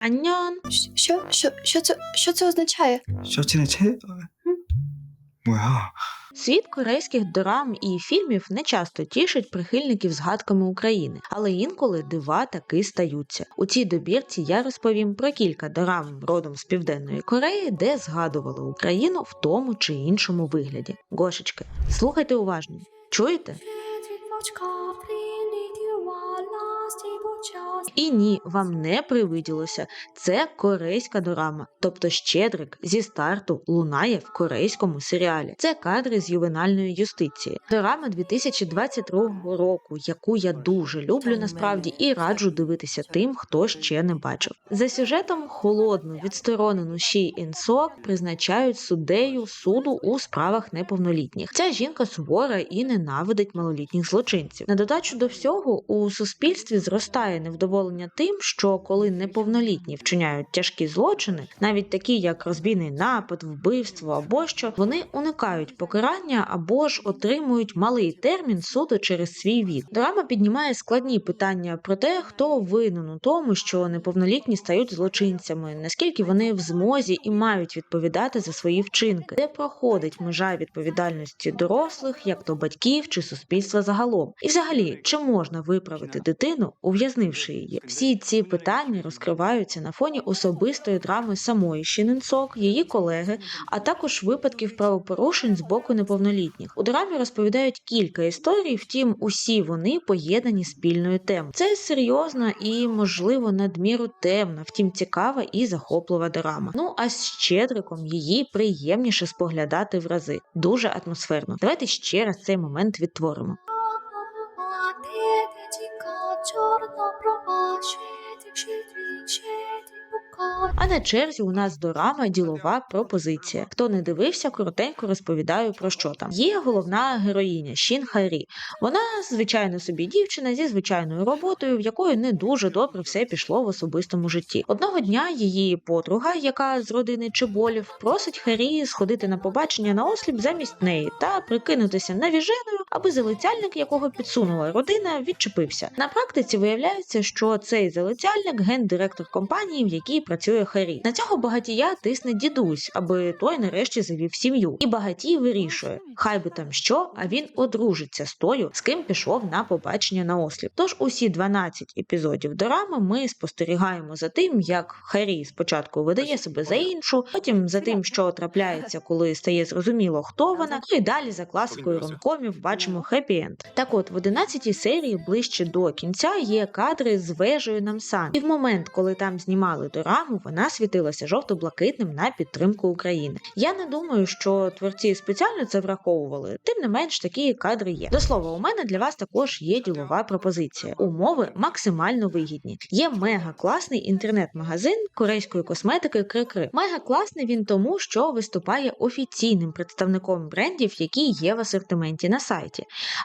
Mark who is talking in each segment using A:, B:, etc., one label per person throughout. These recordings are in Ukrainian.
A: Аньон.
B: Щ- Що, що, що, це, що це означає?
C: Що це не це? Моя.
A: Світ корейських дорам і фільмів не часто тішить прихильників згадками України, але інколи дива таки стаються. У цій добірці я розповім про кілька дорам родом з Південної Кореї, де згадували Україну в тому чи іншому вигляді. Гошечки, слухайте уважно. Чуєте? І ні, вам не привиділося. Це корейська дорама, тобто щедрик зі старту лунає в корейському серіалі. Це кадри з ювенальної юстиції. Дорама 2022 року, яку я дуже люблю насправді і раджу дивитися тим, хто ще не бачив. За сюжетом холодну відсторонену Ші Інсок призначають суддею суду у справах неповнолітніх. Ця жінка сувора і ненавидить малолітніх злочинців. На додачу до всього у суспільстві зростає невдоволення тим, що коли неповнолітні вчиняють тяжкі злочини, навіть такі як розбійний напад, вбивство або що, вони уникають покарання або ж отримують малий термін суду через свій вік. Драма піднімає складні питання про те, хто винен у тому, що неповнолітні стають злочинцями, наскільки вони в змозі і мають відповідати за свої вчинки, де проходить межа відповідальності дорослих, як то батьків чи суспільства загалом, і взагалі чи можна виправити дитину, ув'язнивши її. Всі ці питання розкриваються на фоні особистої драми самої Щіненцок, її колеги, а також випадків правопорушень з боку неповнолітніх. У драмі розповідають кілька історій, втім, усі вони поєднані спільною темою. Це серйозна і, можливо, надміру темна, втім цікава і захоплива драма. Ну а з щедриком її приємніше споглядати в рази. Дуже атмосферно. Давайте ще раз цей момент відтворимо. А на черзі у нас дорама ділова пропозиція. Хто не дивився, коротенько розповідаю про що там. Є головна героїня Шін Харі. Вона звичайно собі дівчина зі звичайною роботою, в якої не дуже добре все пішло в особистому житті. Одного дня її подруга, яка з родини Чеболів, просить Харі сходити на побачення на осліп замість неї та прикинутися навіженою, аби залицяльник, якого підсунула родина, відчепився. На практиці виявляється, що цей залицяльник гендиректор компанії, в якій працює Харі. На цього багатія тисне дідусь, аби той нарешті завів сім'ю. І багатій вирішує, хай би там що, а він одружиться з тою, з ким пішов на побачення на осліп. Тож усі 12 епізодів дорами ми спостерігаємо за тим, як Харі спочатку видає себе за іншу, потім за тим, що трапляється, коли стає зрозуміло, хто вона, ну і далі за класикою ронкомів бачимо хеппі-енд. Так от в 11 серії ближче до кінця є кадри з вежею Намсан. І в момент, коли там знімали дораму, вона світилася жовто-блакитним на підтримку України. Я не думаю, що творці спеціально це враховували. Тим не менш, такі кадри є. До слова, у мене для вас також є ділова пропозиція. Умови максимально вигідні. Є мега класний інтернет-магазин корейської косметики Крикри. Мега класний він тому, що виступає офіційним представником брендів, які є в асортименті на сайті.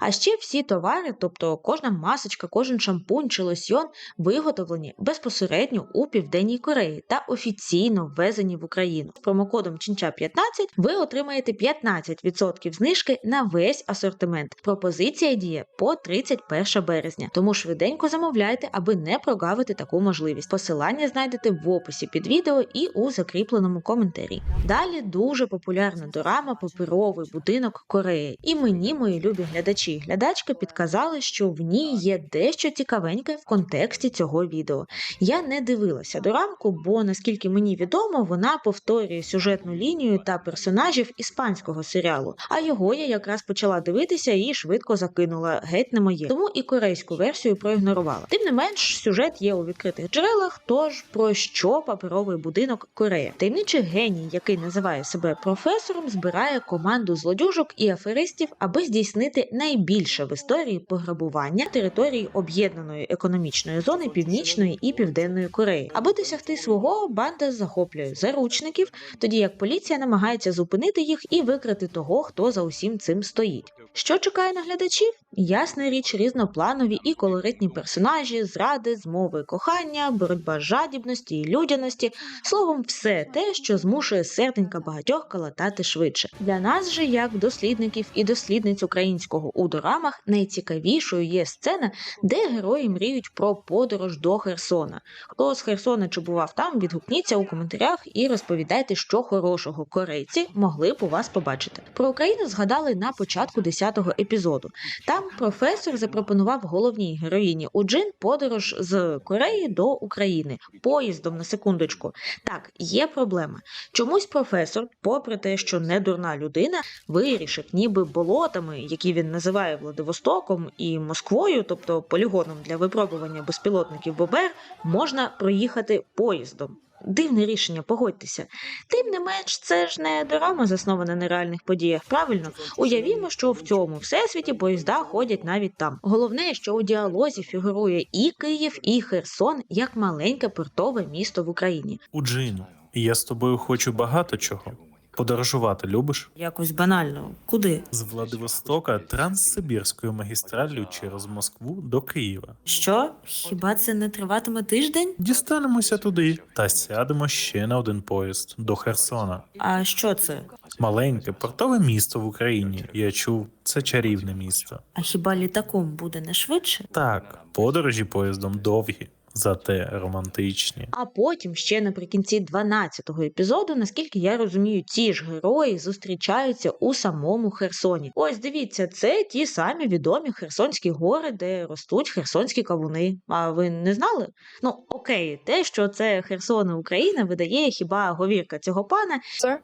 A: А ще всі товари, тобто кожна масочка, кожен шампунь чи лосьйон, виготовлені безпосередньо у Південній Кореї та офіційно ввезені в Україну. З промокодом Чинча 15 ви отримаєте 15% знижки на весь асортимент. Пропозиція діє по 31 березня, тому швиденько замовляйте, аби не прогавити таку можливість. Посилання знайдете в описі під відео і у закріпленому коментарі. Далі дуже популярна дорама Паперовий будинок Кореї. І мені, мої любі глядачі і глядачки, підказали, що в ній є дещо цікавеньке в контексті цього відео. Я не дивилася дорамку, бо наскільки мені відомо, вона повторює сюжетну лінію та персонажів іспанського серіалу. А його я якраз почала дивитися і швидко закинула геть не моє. Тому і корейську версію проігнорувала. Тим не менш, сюжет є у відкритих джерелах. Тож про що паперовий будинок Корея? Таємничий геній, який називає себе професором, збирає команду злодюжок і аферистів, аби здійснити найбільше в історії пограбування території об'єднаної економічної зони Північної і Південної Кореї. Аби досягти свого, банда захоплює заручників, тоді як поліція намагається зупинити їх і викрити того, хто за усім цим стоїть. Що чекає на глядачів? Ясна річ, різнопланові і колоритні персонажі, зради, змови кохання, боротьба жадібності і людяності, словом, все те, що змушує серденька багатьох калатати швидше. Для нас же, як дослідників і дослідниць українського у дорамах, найцікавішою є сцена, де герої мріють про подорож до Херсона. Хто з Херсона чи бував там, відгукніться у коментарях і розповідайте, що хорошого корейці могли б у вас побачити. Про Україну згадали на початку 10-го епізоду. Там професор запропонував головній героїні Уджин подорож з Кореї до України поїздом на секундочку. Так, є проблема. Чомусь професор, попри те, що не дурна людина, вирішив, ніби болотами, які він називає Владивостоком і Москвою, тобто полігоном для випробування безпілотників ББР, можна проїхати поїздом. Дивне рішення, погодьтеся. Тим не менш, це ж не дорама, заснована на реальних подіях. Правильно, уявімо, що в цьому всесвіті поїзда ходять навіть там. Головне, що у діалозі фігурує і Київ, і Херсон як маленьке портове місто в Україні.
D: У Джин, я з тобою хочу багато чого. Подорожувати любиш?
A: Якось банально. Куди?
D: З Владивостока Транссибірською магістраллю через Москву до Києва.
A: Що? Хіба це не триватиме тиждень?
D: Дістанемося туди та сядемо ще на один поїзд до Херсона.
A: А що це?
D: Маленьке портове місто в Україні. Я чув, це чарівне місто.
A: А хіба літаком буде не швидше?
D: Так, подорожі поїздом довгі, зате романтичні.
A: А потім ще наприкінці 12-го епізоду, наскільки я розумію, ті ж герої зустрічаються у самому Херсоні. Ось дивіться, це ті самі відомі Херсонські гори, де ростуть херсонські кавуни. А ви не знали? Ну окей, те, що це Херсон і Україна, видає хіба говірка цього пана,
E: Sir,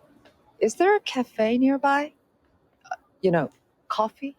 E: is there a cafe nearby? Uh, You know, coffee?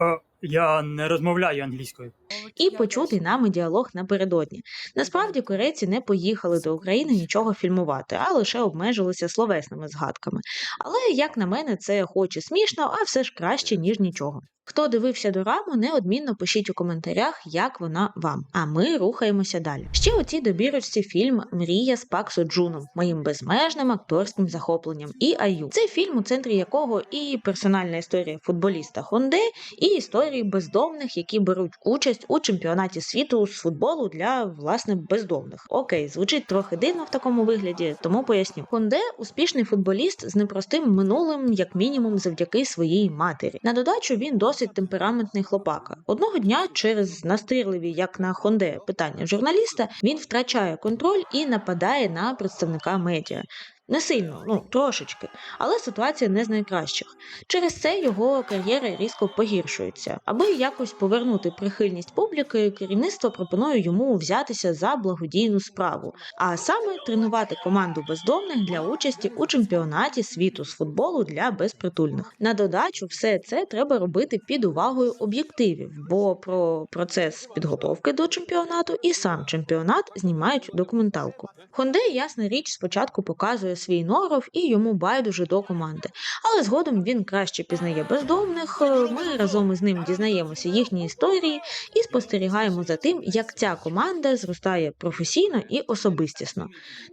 F: Е, Я не розмовляю англійською.
A: І почутий нами діалог напередодні. Насправді корейці не поїхали до України нічого фільмувати, а лише обмежилися словесними згадками. Але, як на мене, це хоч і смішно, а все ж краще, ніж нічого. Хто дивився дораму, неодмінно пишіть у коментарях, як вона вам. А ми рухаємося далі. Ще у цій добірочці фільм Мрія з Пак Соджуном, моїм безмежним акторським захопленням. І Аю. Це фільм, у центрі якого і персональна історія футболіста Хонде, і історії бездомних, які беруть участь у чемпіонаті світу з футболу для власне бездомних. Окей, звучить трохи дивно в такому вигляді, тому поясню. Хонде успішний футболіст з непростим минулим, як мінімум, завдяки своїй матері. На додачу він досить темпераментний хлопака. Одного дня, через настирливі, як на Хонде, питання журналіста, він втрачає контроль і нападає на представника медіа. Не сильно, ну трошечки, але ситуація не з найкращих. Через це його кар'єра різко погіршується. Аби якось повернути прихильність публіки, керівництво пропонує йому взятися за благодійну справу, а саме тренувати команду бездомних для участі у чемпіонаті світу з футболу для безпритульних. На додачу, все це треба робити під увагою об'єктивів, бо про процес підготовки до чемпіонату і сам чемпіонат знімають документалку. Хонде, ясна річ, спочатку показує свій норов і йому байдуже до команди, але згодом він краще пізнає бездомних. е, Ми разом із ним дізнаємося їхні історії і спостерігаємо за тим, як ця команда зростає професійно і особистісно.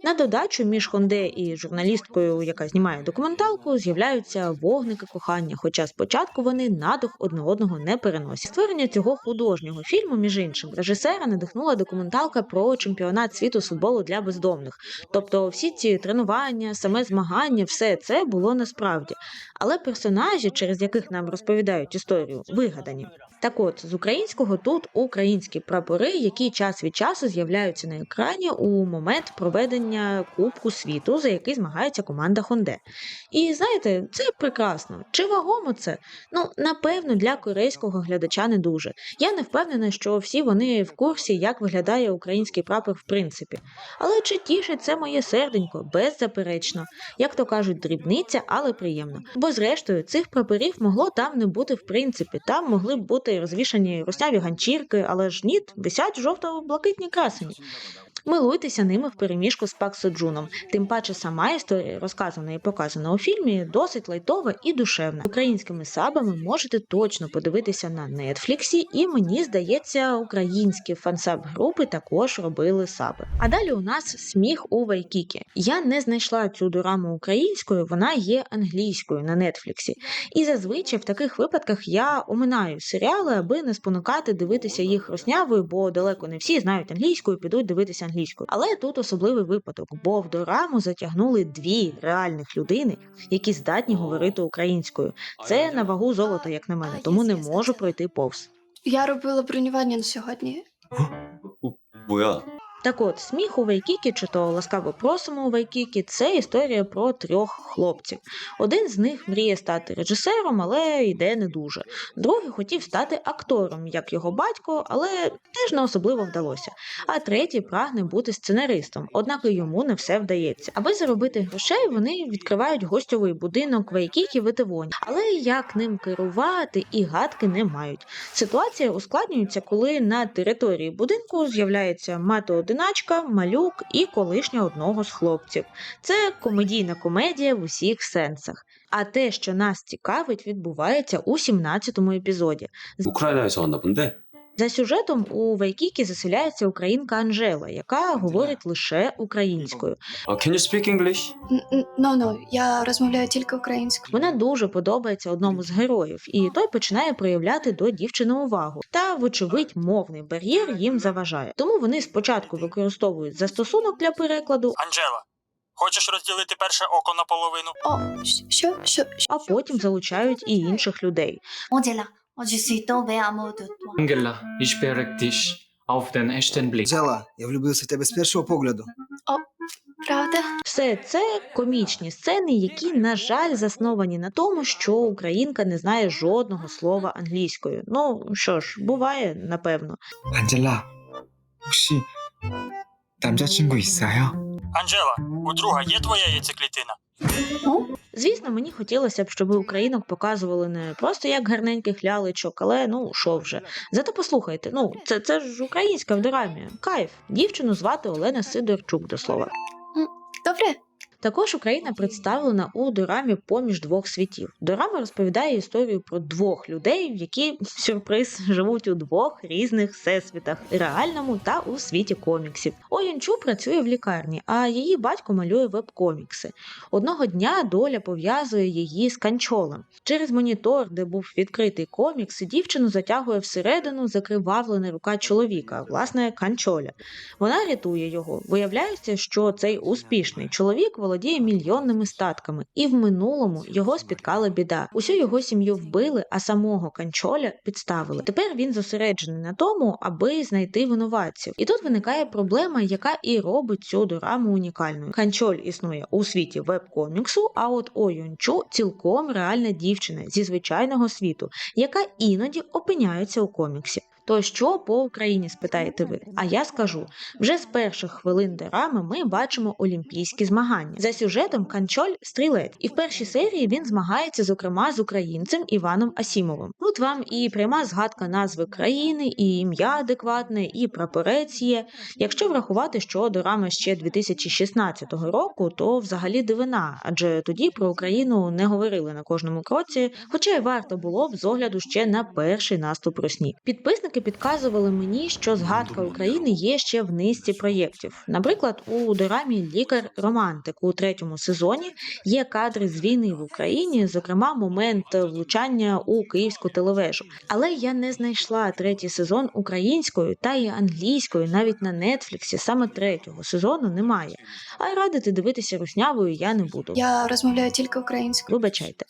A: На додачу між Хонде і журналісткою, яка знімає документалку, з'являються вогники кохання, хоча спочатку вони на дух одне одного не переносять. Створення цього художнього фільму, між іншим, режисера надихнула документалка про чемпіонат світу з футболу для бездомних. Тобто всі ці тренування, саме змагання, все це було насправді. Але персонажі, через яких нам розповідають історію, вигадані. Так от, з українського тут українські прапори, які час від часу з'являються на екрані у момент проведення Кубку світу, за який змагається команда Хонде. І знаєте, це прекрасно. Чи вагомо це? Ну, напевно, для корейського глядача не дуже. Я не впевнена, що всі вони в курсі, як виглядає український прапор в принципі. Але чи тішить це моє серденько? Беззаперечно. Як то кажуть, дрібниця, але приємно. Бо зрештою цих прапорів могло там не бути в принципі. Там могли б бути розвішані русняві ганчірки, але ж ні, висять жовто-блакитні красені. Милуйтеся ними в переміжку з Пак Соджуном. Тим паче сама історія, розказана і показана у фільмі, досить лайтова і душевна. Українськими сабами можете точно подивитися на Нетфліксі, і мені здається, українські фансаб групи також робили саби. А далі у нас сміх у Вайкікі. Я не знайшла цю дораму українською, вона є англійською на Нетфліксі. І зазвичай в таких випадках я оминаю серіали, аби не спонукати дивитися їх руснявою, бо далеко не всі знають англійську і підуть дивитися англійською. Але тут особливий випадок, бо в дораму затягнули дві реальних людини, які здатні говорити українською. Це на вагу золота, як на мене, тому не можу пройти повз.
B: Я робила бронювання на сьогодні.
G: 뭐야?
A: Так от, сміх у Вайкікі, чи то ласкаво просимо у Вайкікі, це історія про трьох хлопців. Один з них мріє стати режисером, але йде не дуже. Другий хотів стати актором, як його батько, але теж не особливо вдалося. А третій прагне бути сценаристом, однак йому не все вдається. Аби заробити грошей, вони відкривають гостьовий будинок Вайкікі в Етивоні. Але як ним керувати і гадки не мають. Ситуація ускладнюється, коли на території будинку з'являється мати-одиначка, малюк і колишня одного з хлопців. Це комедійна комедія в усіх сенсах. А те, що нас цікавить, відбувається у 17-му епізоді.
G: 우
A: за сюжетом у Вайкікі заселяється українка Анжела, яка говорить лише українською.
G: Can you speak English?
B: No, no, я розмовляю тільки українською.
A: Вона дуже подобається одному з героїв, і той починає проявляти до дівчини увагу. Та, вочевидь, мовний бар'єр їм заважає. Тому вони спочатку використовують застосунок для перекладу
F: Анжела. Хочеш розділити перше око наполовину?
B: О, що, що, що?
A: а потім залучають і інших людей.
H: Одіна Angela, je suis tombée amoureux de toi.
I: Angela, ich bereg dich auf den ersten Blick.
C: Джела, я влюбився в тебе з першого погляду.
B: Правда?
A: Все це комічні сцени, які, на жаль, засновані на тому, що українка не знає жодного слова англійською. Ну що ж, буває, напевно.
C: 안젤라, 혹시 남자친구 있어요?
F: Анжела, у друга є твоя яйцеклітина?
A: Звісно, мені хотілося б, щоб українок показували не просто як гарненьких лялечок, але ну що вже. Зате послухайте, ну це, це ж українська в дорамі. Кайф. Дівчину звати Олена Сидорчук до слова.
B: Добре?
A: Також Україна представлена у дорамі поміж двох світів. Дорама розповідає історію про двох людей, які сюрприз живуть у двох різних всесвітах реальному та у світі коміксів. Оюнчу працює в лікарні, а її батько малює веб-комікси. Одного дня доля пов'язує її з канчолем. Через монітор, де був відкритий комікс, дівчину затягує всередину закривавлена рука чоловіка, власне, канчоля. Вона рятує його. Виявляється, що цей успішний чоловік володіє мільйонними статками, і в минулому його спіткала біда. Усю його сім'ю вбили, а самого канчоля підставили. Тепер він зосереджений на тому, аби знайти винуватців. І тут виникає проблема, яка і робить цю дораму унікальною. Канчоль існує у світі веб-коміксу, а от Ойончу цілком реальна дівчина зі звичайного світу, яка іноді опиняється у коміксі. То що по Україні спитаєте ви? А я скажу: вже з перших хвилин дорами ми бачимо олімпійські змагання. За сюжетом Канчоль стрілець, і в першій серії він змагається, зокрема, з українцем Іваном Асімовим. Тут вам і пряма згадка назви країни, і ім'я адекватне, і прапорець є. Якщо врахувати, що дорама ще 2016 року, то взагалі дивина, адже тоді про Україну не говорили на кожному кроці, хоча й варто було б з огляду ще на перший наступ русні. Підписники підказували мені, що згадка України є ще в низці проєктів. Наприклад, у дорамі Лікар Романтик у третьому сезоні є кадри з війни в Україні, зокрема момент влучання у київську телевежу. Але я не знайшла третій сезон українською та й англійською навіть на Нетфліксі саме третього сезону немає. А й радити дивитися руснявою я не буду.
B: Я розмовляю тільки українською.
A: Вибачайте.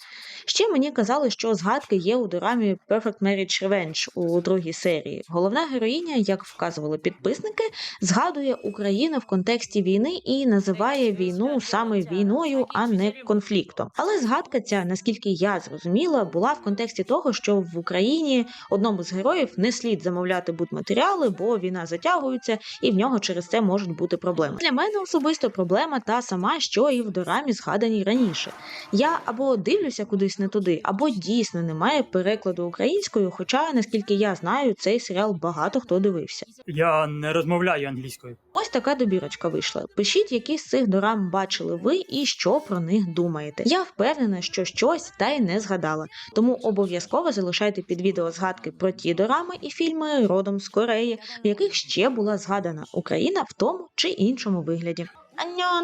A: Ще мені казали, що згадки є у дорамі Perfect Marriage Revenge у другій серії. Головна героїня, як вказували підписники, згадує Україну в контексті війни і називає війну саме війною, а не конфліктом. Але згадка ця, наскільки я зрозуміла, була в контексті того, що в Україні одному з героїв не слід замовляти будматеріали, бо війна затягується, і в нього через це можуть бути проблеми. Для мене особисто проблема та сама, що і в дорамі згаданій раніше. Я або дивлюся кудись не туди, або дійсно немає перекладу українською, хоча, наскільки я знаю, цей серіал багато хто дивився.
F: Я не розмовляю англійською.
A: Ось така добірочка вийшла. Пишіть, які з цих дорам бачили ви і що про них думаєте. Я впевнена, що щось та й не згадала. Тому обов'язково залишайте під відео згадки про ті дорами і фільми родом з Кореї, в яких ще була згадана Україна в тому чи іншому вигляді. Аньон!